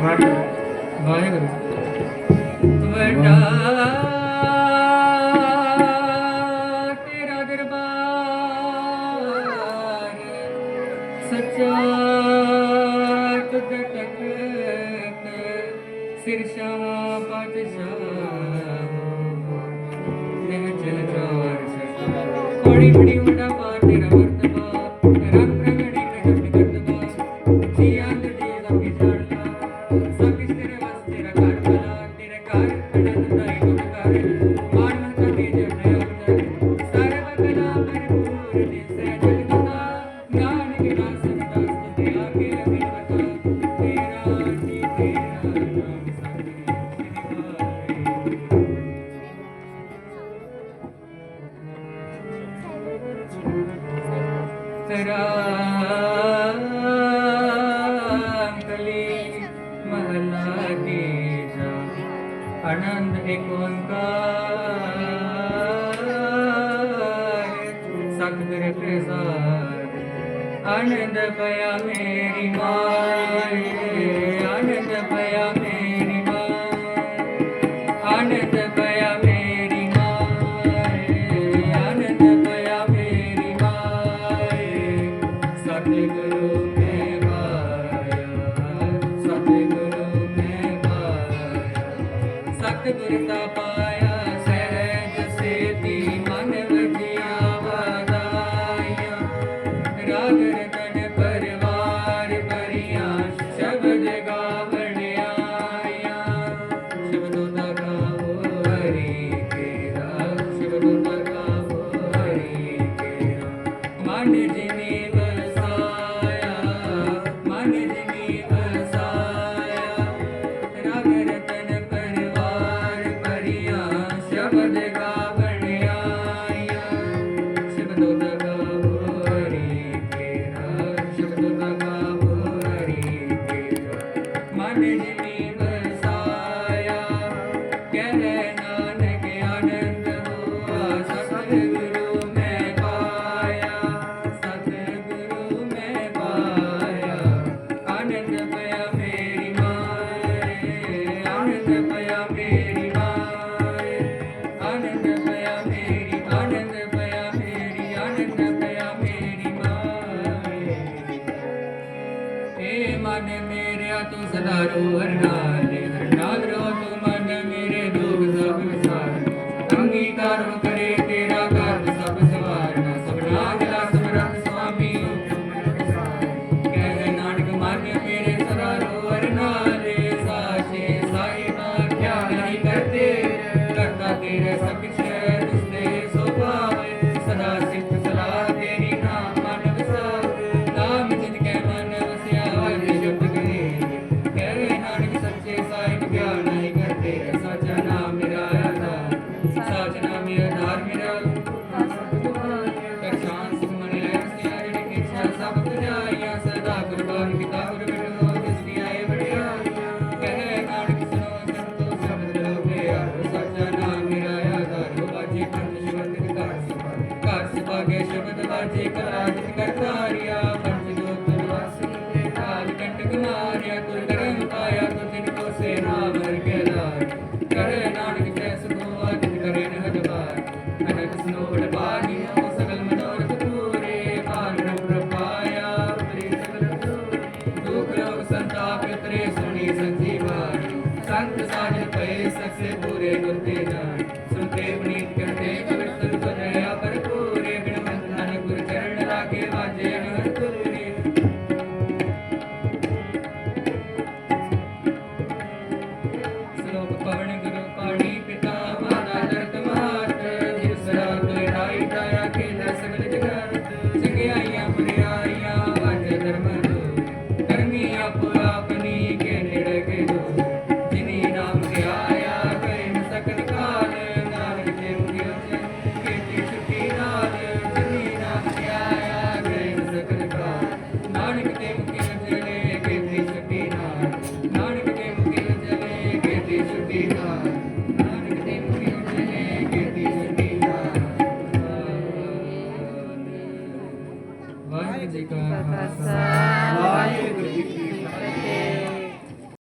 ਵਾਹਿਗੁਰੂ ਵਾਹਿਗੁਰੂ। ਵਡਾ ਬੜੀ ਬੜੀ ਵੱਡਾ ਪਾਠ ਤੇਰਾ ਅੰਕਲੀ ਮਹਲਾ ਤੀਜਾ ਆਨੰਦ ਏਕ ਓੰਕਾਰ ਸਤਿਗੁਰ ਪ੍ਰਸਾਦ ਆਨੰਦ ਪਿਆ ਮੇਰੀ ਮਾਂ। the fire. सदारो हरणार Glória Thank you. Pagkakasa